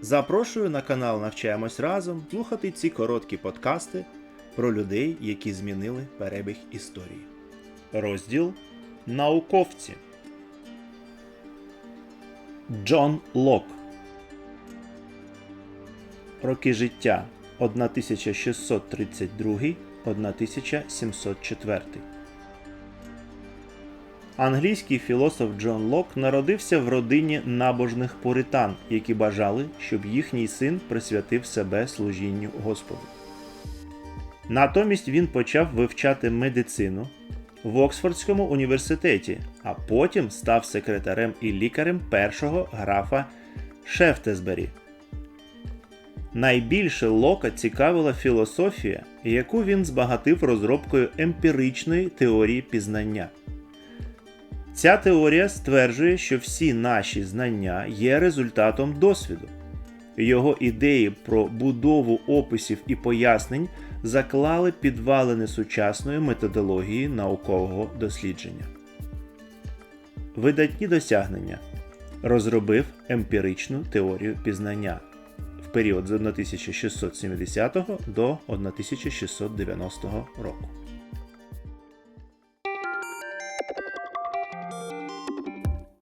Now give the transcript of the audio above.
Запрошую на канал Навчаємось разом слухати ці короткі подкасти про людей, які змінили перебіг історії. Розділ Науковці Джон Лок. Роки життя. 1632-1704 Англійський філософ Джон Лок народився в родині набожних пуритан, які бажали, щоб їхній син присвятив себе служінню Господу. Натомість він почав вивчати медицину в Оксфордському університеті, а потім став секретарем і лікарем першого графа Шефтесбері. Найбільше Лока цікавила філософія, яку він збагатив розробкою емпіричної теорії пізнання. Ця теорія стверджує, що всі наші знання є результатом досвіду. Його ідеї про будову описів і пояснень заклали підвалини сучасної методології наукового дослідження. Видатні досягнення розробив емпіричну теорію пізнання в період з 1670 до 1690 року.